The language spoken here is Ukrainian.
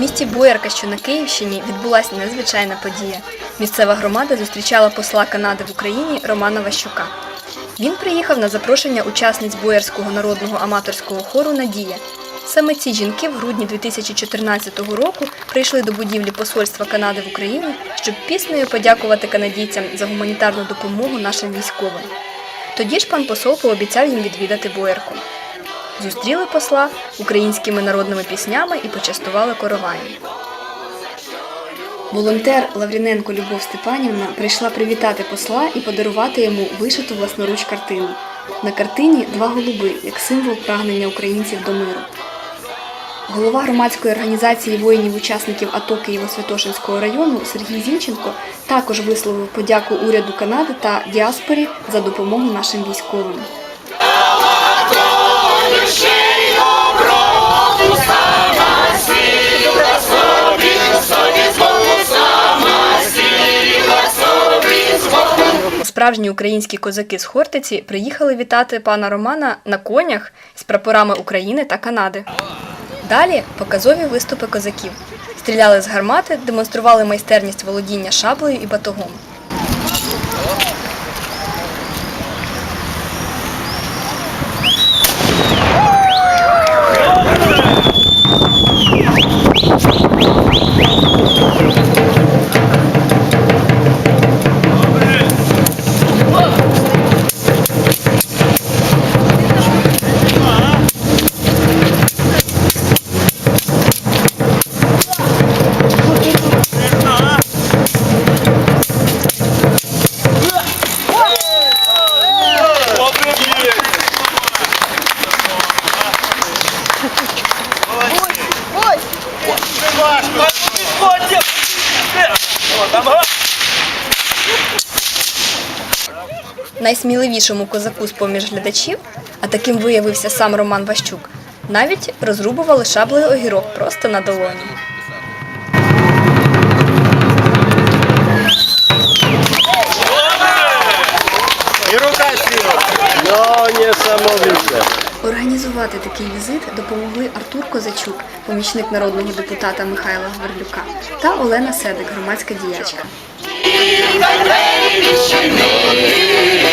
місті Боярка, що на Київщині, відбулася незвичайна подія. Місцева громада зустрічала посла Канади в Україні Романа Ващука. Він приїхав на запрошення учасниць Боярського народного аматорського хору Надія. Саме ці жінки в грудні 2014 року прийшли до будівлі посольства Канади в Україні, щоб піснею подякувати канадійцям за гуманітарну допомогу нашим військовим. Тоді ж пан посол пообіцяв їм відвідати Боярку. Зустріли посла українськими народними піснями і почастували короваєм. Волонтер Лавріненко Любов Степанівна прийшла привітати посла і подарувати йому вишиту власноруч картину. На картині два голуби, як символ прагнення українців до миру. Голова громадської організації воїнів-учасників АТО Києво-Святошинського району Сергій Зінченко також висловив подяку уряду Канади та діаспорі за допомогу нашим військовим. Справжні українські козаки з Хортиці приїхали вітати пана Романа на конях з прапорами України та Канади. Далі показові виступи козаків. Стріляли з гармати, демонстрували майстерність володіння шаблею і батогом. Найсміливішому козаку з поміж глядачів, а таким виявився сам Роман Ващук, навіть розрубували шаблею огірок просто на долоні. Організувати такий візит допомогли Артур Козачук, помічник народного депутата Михайла Гверлюка, та Олена Седик, громадська діячка. Україна!